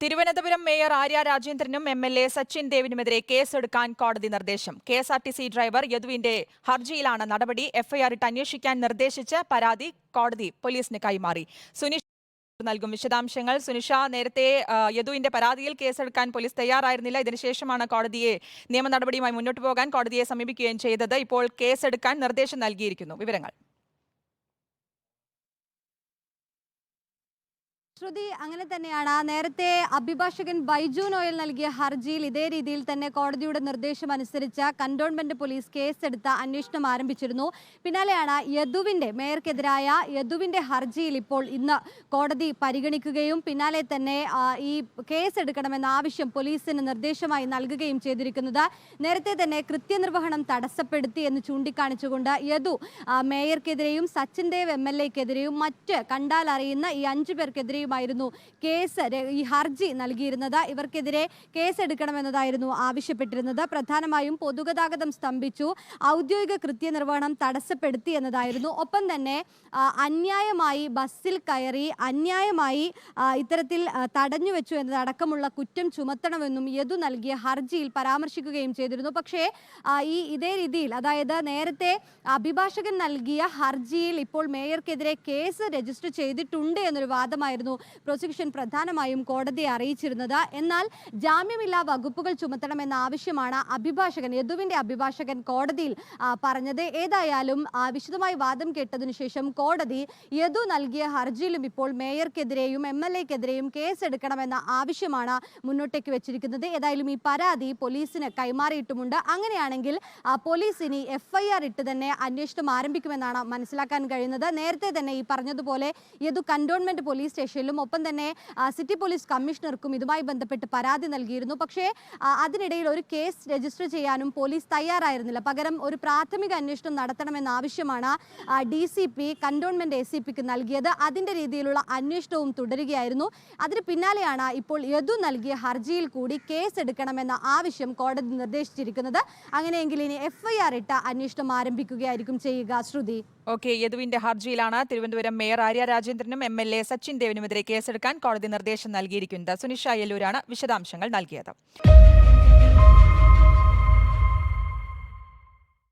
Thiruvananthapuram mayor Arya രാജേന്ദ്രനും M L A Sachin ദേവിനുമെതിരെ കേസെടുക്കാൻ കോടതി നിർദ്ദേശം. K S R T C driver യദുവിന്റെ ഹർജിയിലാണ് നടപടി. എഫ്ഐആർ ഇട്ട് അന്വേഷിക്കാൻ നിർദ്ദേശിച്ച് പരാതി കോടതി പോലീസിന് കൈമാറി. സുനിഷ് നൽകും വിശദാംശങ്ങൾ. സുനിഷ നേരത്തെ യദുവിന്റെ പരാതിയിൽ കേസെടുക്കാൻ പോലീസ് തയ്യാറായിരുന്നില്ല. ഇതിനുശേഷമാണ് കോടതിയെ നിയമ നടപടിയുമായി മുന്നോട്ട് പോകാൻ കോടതിയെ സമീപിക്കുകയും ചെയ്തത്. ഇപ്പോൾ കേസെടുക്കാൻ നിർദ്ദേശം നൽകിയിരിക്കുന്നു. വിവരങ്ങൾ. ശ്രുതി അങ്ങനെ തന്നെയാണ്. നേരത്തെ അഭിഭാഷകൻ ബൈജു നോയൽ നൽകിയ ഹർജിയിൽ ഇതേ രീതിയിൽ തന്നെ കോടതിയുടെ നിർദ്ദേശം അനുസരിച്ച് കന്റോൺമെന്റ് പോലീസ് കേസെടുത്ത് അന്വേഷണം ആരംഭിച്ചിരുന്നു. പിന്നാലെയാണ് യദുവിന്റെ മേയർക്കെതിരായ യദുവിന്റെ ഹർജിയിൽ ഇപ്പോൾ ഇന്ന് കോടതി പരിഗണിക്കുകയും പിന്നാലെ തന്നെ ഈ കേസ് എടുക്കണമെന്ന ആവശ്യം പോലീസിന് നിർദ്ദേശമായി നൽകുകയും ചെയ്തിരിക്കുന്നത്. നേരത്തെ തന്നെ കൃത്യനിർവഹണം തടസ്സപ്പെടുത്തി എന്ന് ചൂണ്ടിക്കാണിച്ചുകൊണ്ട് യദു മേയർക്കെതിരെയും സച്ചിൻ ദേവ് എം എൽ എക്കെതിരെയും മറ്റ് കണ്ടാൽ അറിയുന്ന ഈ അഞ്ചു പേർക്കെതിരെയുമായിരുന്നു കേസ് ഈ ഹർജി നൽകിയിരുന്നത്. ഇവർക്കെതിരെ കേസെടുക്കണമെന്നതായിരുന്നു ആവശ്യപ്പെട്ടിരുന്നത്. പ്രധാനമായും പൊതുഗതാഗതം സ്തംഭിച്ചു. ഔദ്യോഗിക കൃത്യനിർവഹണം തടസ്സപ്പെടുത്തി എന്നതായിരുന്നു. ഒപ്പം തന്നെ അന്യായമായി ബസ്സിൽ കയറി അന്യായമായി ഇത്തരത്തിൽ തടഞ്ഞു വെച്ചു എന്നതടക്കമുള്ള കുറ്റം ചുമത്തണമെന്നും യദു നൽകിയ ഹർജിയിൽ പരാമർശിക്കുകയും ചെയ്തിരുന്നു. പക്ഷേ ഈ ഇതേ രീതിയിൽ അതായത് നേരത്തെ അഭിഭാഷകൻ നൽകിയ ഹർജിയിൽ ഇപ്പോൾ മേയർക്കെതിരെ കേസ് രജിസ്റ്റർ ചെയ്തിട്ടുണ്ട് എന്നൊരു വാദമായിരുന്നു പ്രോസിക്യൂഷൻ പ്രധാനമായും കോടതിയെ അറിയിച്ചിരുന്നത്. എന്നാൽ ജാമ്യമില്ലാ വകുപ്പുകൾ ചുമത്തണമെന്ന ആവശ്യമാണ് അഭിഭാഷകൻ യദുവിന്റെ അഭിഭാഷകൻ കോടതിയിൽ പറഞ്ഞത്. ഏതായാലും വിശദമായി വാദം കേട്ടതിനു ശേഷം കോടതി യദു നൽകിയ ഹർജിയിലും ഇപ്പോൾ മേയർക്കെതിരെയും എം എൽ എക്കെതിരെയും കേസെടുക്കണമെന്ന ആവശ്യമാണ് മുന്നോട്ടേക്ക് വെച്ചിരിക്കുന്നത്. ഏതായാലും ഈ പരാതി പോലീസിന് കൈമാറിയിട്ടുമുണ്ട്. അങ്ങനെയാണെങ്കിൽ പോലീസ് ഇനി എഫ്ഐആർ ഇട്ട് തന്നെ അന്വേഷണം ആരംഭിക്കുമെന്നാണ് മനസ്സിലാക്കാൻ കഴിയുന്നത്. നേരത്തെ തന്നെ ഈ പറഞ്ഞതുപോലെ യദു കണ്ടോൺമെന്റ് പോലീസ് സ്റ്റേഷനിലും ഒപ്പം തന്നെ സിറ്റി പോലീസ് കമ്മീഷണർക്കും ഇതുമായി ബന്ധപ്പെട്ട് പരാതി നൽകിയിരുന്നു. പക്ഷേ അതിനിടയിൽ ഒരു കേസ് രജിസ്റ്റർ ചെയ്യാനും പോലീസ് തയ്യാറായിരുന്നില്ല. പകരം ഒരു പ്രാഥമിക അന്വേഷണം നടത്തണമെന്ന ആവശ്യമാണ് D C P cantonment A C പിക്ക് നൽകിയത്. അതിന്റെ രീതിയിലുള്ള അന്വേഷണവും തുടരുകയായിരുന്നു. അതിന് പിന്നാലെയാണ് ഇപ്പോൾ യദു നൽകിയ ഹർജിയിൽ കൂടി കേസ് എടുക്കണമെന്ന ആവശ്യം കോടതി നിർദ്ദേശിച്ചിരിക്കുന്നത്. അങ്ങനെയെങ്കിൽ ഇനി എഫ്ഐആർ ഇട്ട അന്വേഷണം ആരംഭിക്കുകയായിരിക്കും ചെയ്യുക ശ്രുതി. ഓക്കെ യദുവിന്റെ ഹർജിയിലാണ് തിരുവനന്തപുരം മേയർ ആര്യ രാജേന്ദ്രനും എം എൽ എ സച്ചിൻ ദേവിനുമെതിരെ കേസെടുക്കാൻ കോടതി നിർദ്ദേശം നൽകിയിരിക്കുന്നത്. സുനിഷ യെല്ലൂരാണ് വിശദാംശങ്ങൾ നൽകിയത്.